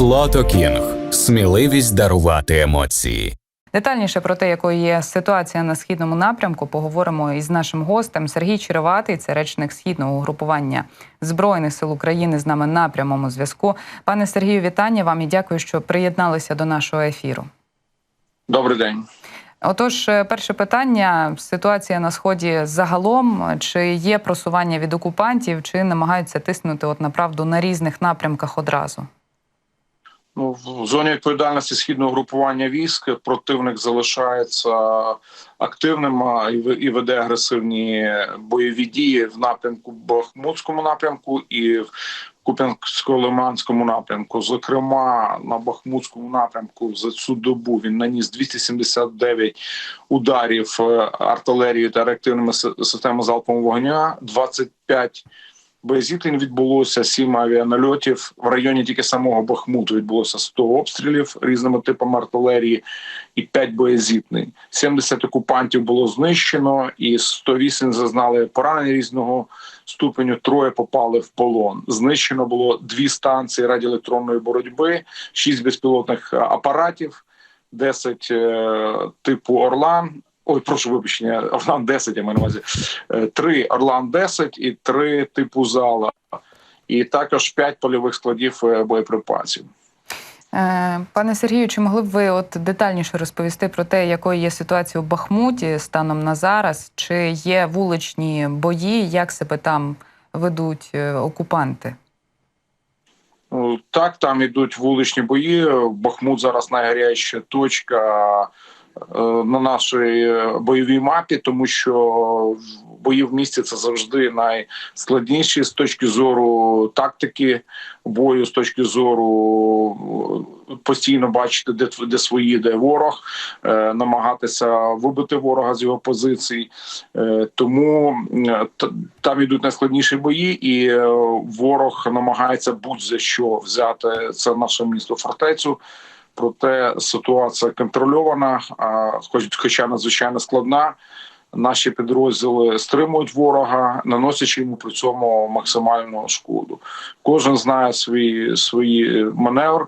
Лото Кінг. Сміливість дарувати емоції. Детальніше про те, якою є ситуація на східному напрямку, поговоримо із нашим гостем Сергій Череватий, це речник східного угрупування збройних сил України з нами на прямому зв'язку. Пане Сергію, вітання вам і дякую, що приєдналися до нашого ефіру. Добрий день. Отож, е, перше питання: ситуація на сході загалом чи є просування від окупантів, чи намагаються тиснути от направду на різних напрямках одразу? Ну, в зоні відповідальності східного групування військ противник залишається активним і веде агресивні бойові дії в напрямку Бахмутському напрямку і в Куп'янсько-Лиманському напрямку. Зокрема, на Бахмутському напрямку за цю добу він наніс 279 ударів е, артилерією та реактивними системами залпового вогня, 25 Боєзіткнень відбулося сім авіанальотів. В районі тільки самого Бахмуту відбулося 100 обстрілів різними типами артилерії і 5 боєзіткнень. 70 окупантів було знищено, і 108 зазнали поранень різного ступеню. Троє попали в полон. Знищено було дві станції радіоелектронної боротьби, 6 безпілотних апаратів, 10 е, типу Орлан. Ой, прошу вибачення, Орлан 10, я маю на увазі. Е, Три Орлан 10 і три типу зала, і також п'ять польових складів е, боєприпасів. Е, Пане Сергію, чи могли б ви от детальніше розповісти про те, якою є ситуація у Бахмуті станом на зараз? Чи є вуличні бої? Як себе там ведуть окупанти? Так, там ідуть вуличні бої. Бахмут зараз найгаряча точка на нашій е, бойовій мапі, тому що бої в місті це завжди найскладніші з точки зору тактики бою, з точки зору е, постійно бачити, де, де свої, де ворог, е, намагатися вибити ворога з його позицій. Е, Тому е, там йдуть найскладніші бої, і е, ворог намагається будь-за що взяти це наше місто фортецю. Проте ситуація контрольована, хоч, хоча надзвичайно складна. Наші підрозділи стримують ворога, наносячи йому при цьому максимальну шкоду. Кожен знає свій свій маневр.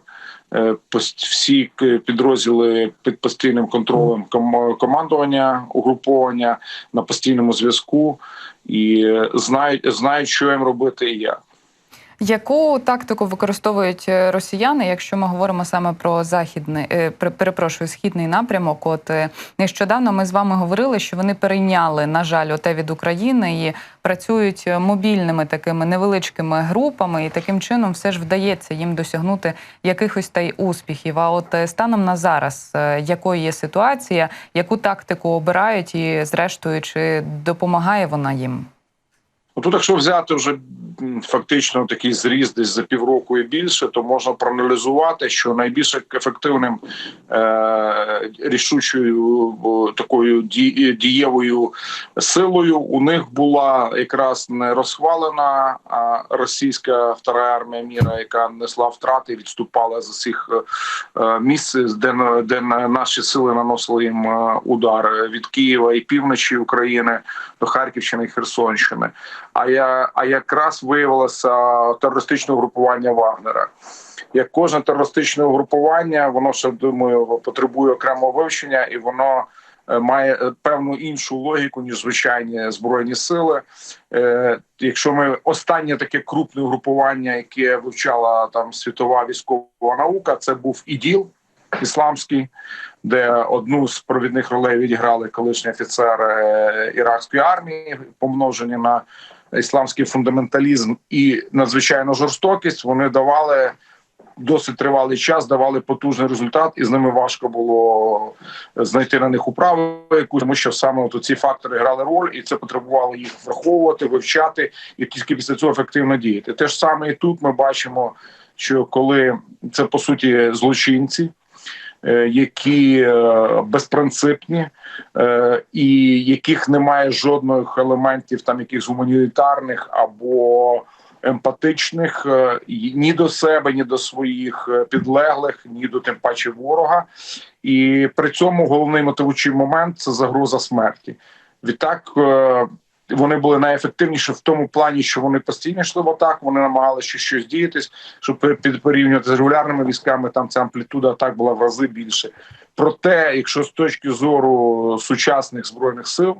Е, Всі підрозділи під постійним контролем ком- командування угруповання на постійному зв'язку і е, знають, знають, що їм робити і як. Яку тактику використовують е, росіяни, якщо ми говоримо саме про західний, е, перепрошую, східний напрямок? От е, нещодавно ми з вами говорили, що вони перейняли, на жаль, оте від України і працюють мобільними такими невеличкими групами, і таким чином все ж вдається їм досягнути якихось та й успіхів. А от станом на зараз, якою є ситуація, яку тактику обирають, і зрештою чи допомагає вона їм? Ну, Тут, якщо взяти вже фактично такий зріз десь за півроку і більше, то можна проаналізувати, що найбільш ефективним е- рішучою такою ді- дієвою силою у них була якраз не розхвалена російська втора армія міра, яка несла втрати відступала з усіх е, місць, де, де наші сили наносили їм е, удар від Києва і півночі України до Харківщини і Херсонщини. А я а якраз виявилося терористичне угрупування Вагнера. Як кожне терористичне угрупування, воно ще думаю потребує окремого вивчення, і воно е, має е, певну іншу логіку ніж звичайні збройні сили. Е, Якщо ми останнє таке крупне угрупування, яке вивчала там світова військова наука, це був іділ ісламський, де одну з провідних ролей відіграли колишні офіцери е, іракської армії, помножені на ісламський фундаменталізм і надзвичайну жорстокість. Вони давали досить тривалий час, давали потужний результат, і з ними важко було знайти на них управу, яку тому що саме от ці фактори грали роль, і це потребувало їх враховувати, вивчати і тільки після цього ефективно діяти. Те ж саме і тут ми бачимо, що коли це по суті злочинці. Е, Які е, безпринципні е, і яких немає жодних елементів, там якихось гуманітарних або емпатичних ні до себе, ні до своїх підлеглих, ні до тим паче ворога. І при цьому головний мотивуючий момент це загроза смерті. Відтак, вони були найефективніші в тому плані, що вони постійно йшли в атаку, вони намагалися щось діятись, щоб під- порівнювати з регулярними військами. Там ця амплітуда атак була в рази більше. Проте, якщо з точки зору сучасних збройних сил,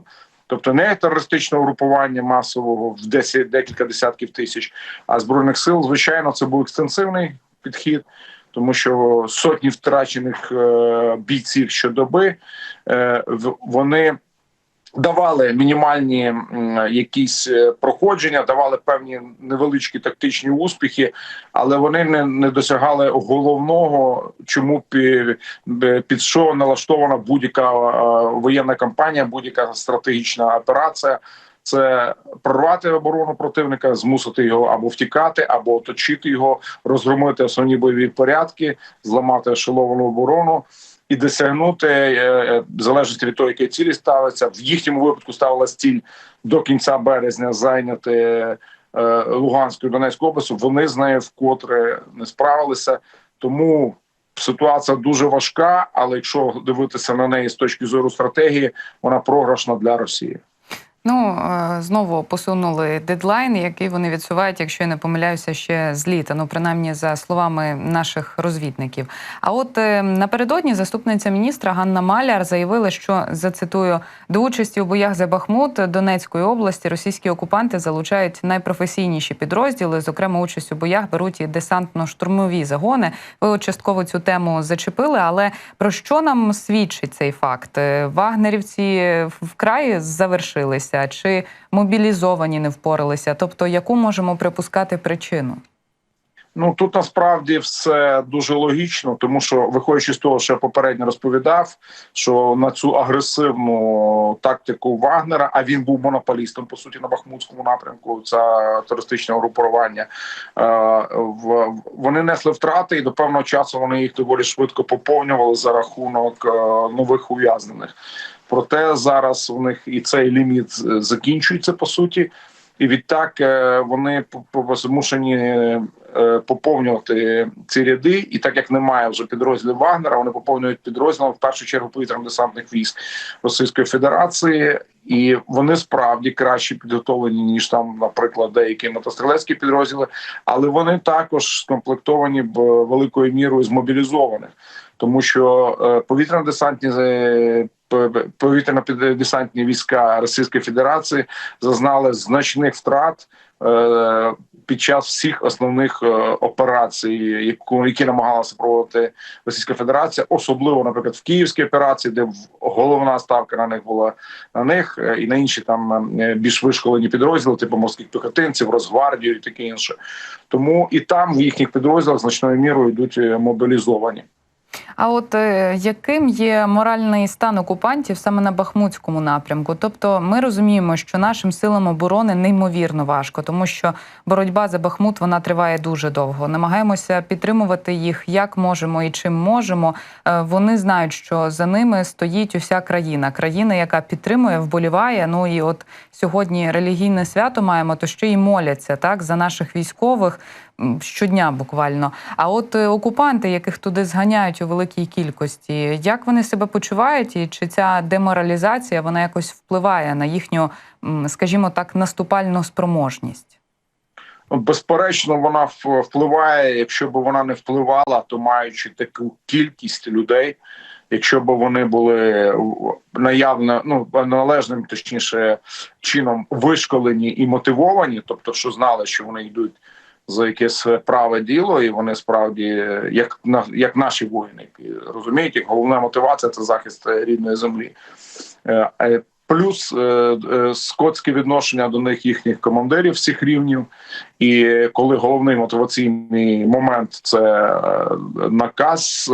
тобто не терористичного групування масового в 10, декілька десятків тисяч, а збройних сил, звичайно, це був екстенсивний підхід. Тому що сотні втрачених е, бійців щодоби е, вони давали мінімальні якісь е, проходження, давали певні невеличкі тактичні успіхи, але вони не, не досягали головного, чому пі- під що налаштована будь-яка е, воєнна кампанія, будь-яка стратегічна операція. Це прорвати оборону противника, змусити його або втікати, або оточити його, розгромити основні бойові порядки, зламати ешеловану оборону і досягнути е, е, в залежності від того, які цілі ставиться. В їхньому випадку ставилась ціль до кінця березня зайняти е, Луганську і Донецьку область. Вони з нею вкотре не справилися. Тому ситуація дуже важка. Але якщо дивитися на неї з точки зору стратегії, вона програшна для Росії. Ну е, знову посунули дедлайн, який вони відсувають, якщо я не помиляюся, ще з літа. Ну принаймні за словами наших розвідників. А от е, напередодні заступниця міністра Ганна Маляр заявила, що зацитую до участі у боях за Бахмут Донецької області російські окупанти залучають найпрофесійніші підрозділи. Зокрема, участь у боях беруть і десантно-штурмові загони. Ви от частково цю тему зачепили. Але про що нам свідчить цей факт? Е, Вагнерівці вкрай завершилися, чи мобілізовані не впоралися? Тобто, яку можемо припускати причину? Ну тут насправді все дуже логічно, тому що виходячи з того, що я попередньо розповідав, що на цю агресивну тактику Вагнера, а він був монополістом по суті на Бахмутському напрямку. Це терористичне угрупування. е, Вони несли втрати, і до певного часу вони їх доволі швидко поповнювали за рахунок е, нових ув'язнених. Проте зараз у них і цей ліміт закінчується по суті. І відтак е, вони змушені е, поповнювати ці ряди. І так як немає вже підрозділів Вагнера, вони поповнюють підрозділом в першу чергу повітряно-десантних військ Російської Федерації, і вони справді краще підготовлені ніж там, наприклад, деякі мотострілецькі підрозділи, але вони також скомплектовані б великою мірою змобілізованих, тому що е, повітряно-десантні е, повітряно-десантні війська Російської Федерації зазнали значних втрат е, під час всіх основних е, операцій, які намагалася проводити Російська Федерація, особливо, наприклад, в Київській операції, де головна ставка на них була на них е, і на інші там е, більш вишколені підрозділи, типу морських піхотинців, Росгвардію і таке інше. Тому і там в їхніх підрозділах значною мірою йдуть мобілізовані. А от е, яким є моральний стан окупантів саме на Бахмутському напрямку? Тобто, ми розуміємо, що нашим силам оборони неймовірно важко, тому що боротьба за Бахмут вона триває дуже довго. Намагаємося підтримувати їх як можемо і чим можемо. Е, Вони знають, що за ними стоїть уся країна, країна, яка підтримує, вболіває. Ну і от сьогодні релігійне свято маємо, то ще й моляться так за наших військових щодня буквально. А от е, окупанти, яких туди зганяють у великій кількості, як вони себе почувають, і чи ця деморалізація вона якось впливає на їхню, скажімо так, наступальну спроможність? Безперечно, вона впливає. Якщо б вона не впливала, то маючи таку кількість людей, якщо б вони були наявно, ну належним, точніше, чином вишколені і мотивовані, тобто, що знали, що вони йдуть за якесь праве діло, і вони справді як на як наші воїни, розуміють, головна мотивація це захист е, рідної землі. Е, е, Плюс скотське відношення до них їхніх командирів всіх рівнів, і коли головний мотиваційний момент це наказ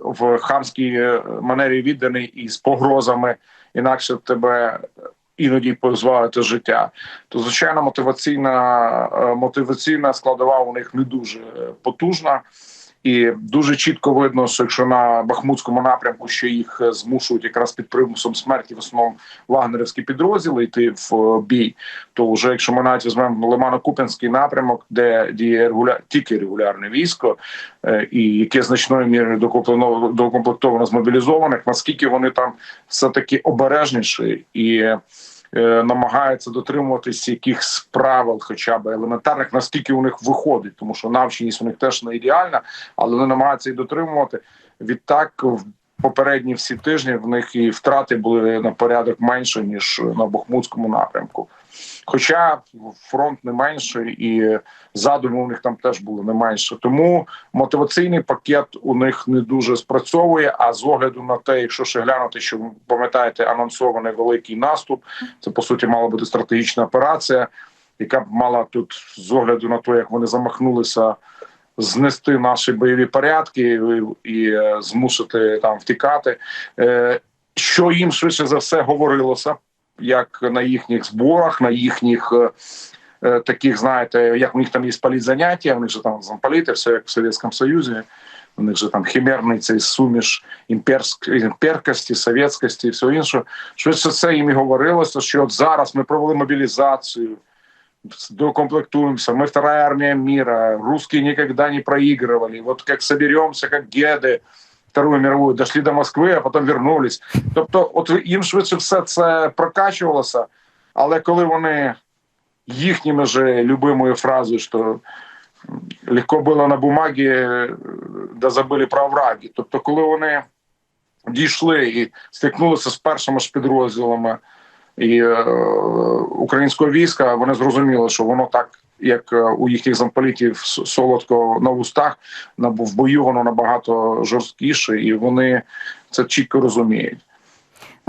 в хамській манері відданий і з погрозами, інакше тебе іноді позбавити життя, то звичайно мотиваційна е, мотиваційна складова у них не дуже потужна. І дуже чітко видно, що якщо на Бахмутському напрямку ще їх е, змушують якраз під примусом смерті, в основному вагнерівські підрозділи йти в е, бій, то вже якщо ми навіть візьмемо Лимано-Куп'янський напрямок, де діє регуля... тільки регулярне військо, е, і яке значною мірою докомплектовано докомплектовано з мобілізованих, наскільки вони там все таки обережніші і намагаються дотримуватись якихось правил, хоча б елементарних, наскільки у них виходить, тому що навченість у них теж не ідеальна, але вони намагаються і дотримувати. Відтак, в попередні всі тижні в них і втрати були на порядок менше ніж на Бахмутському напрямку. Хоча фронт не менший і задуми у них там теж було не менше. Тому мотиваційний пакет у них не дуже спрацьовує. А з огляду на те, якщо ще глянути, що пам'ятаєте, анонсований великий наступ, це по суті мала бути стратегічна операція, яка б мала тут з огляду на те, як вони замахнулися. Знести наші бойові порядки і, і е, змусити там втікати, е, що їм швидше за все говорилося, як на їхніх зборах, на їхніх е, е, таких, знаєте, як у них там є політзаняття, у них же там замполіти, все як в Совєтському Союзі. У них же там химерний цей суміш імперськ, імперкості, совєтськості і все інше. Швидше це їм і говорилося, що от зараз ми провели мобілізацію, докомплектуемся, мы вторая армия мира, русские никогда не проигрывали, вот как соберемся, как геды, Вторую мировую, дошли до Москви, а потім вернулись. Тобто, от їм швидше все це прокачувалося, але коли вони їхніми же любимою фразою, що легко було на бумагі, да забили про овраги. Тобто, коли вони дійшли і стикнулися з першими ж підрозділами і е, українського війська, вони зрозуміли, що воно так, як е, у їхніх замполітів солодко на вустах, в бою воно набагато жорсткіше, і вони це чітко розуміють.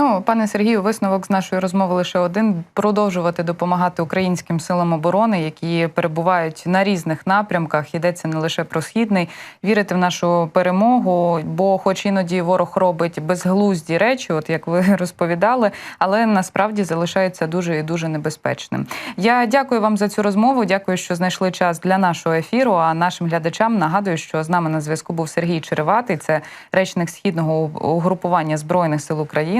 Ну, пане Сергію, висновок з нашої розмови лише один: продовжувати допомагати українським силам оборони, які перебувають на різних напрямках. Йдеться не лише про східний, вірити в нашу перемогу, бо, хоч іноді ворог робить безглузді речі, от як ви розповідали, але насправді залишається дуже і дуже небезпечним. Я дякую вам за цю розмову. Дякую, що знайшли час для нашого ефіру. А нашим глядачам нагадую, що з нами на зв'язку був Сергій Череватий, це речник східного угрупування збройних сил України.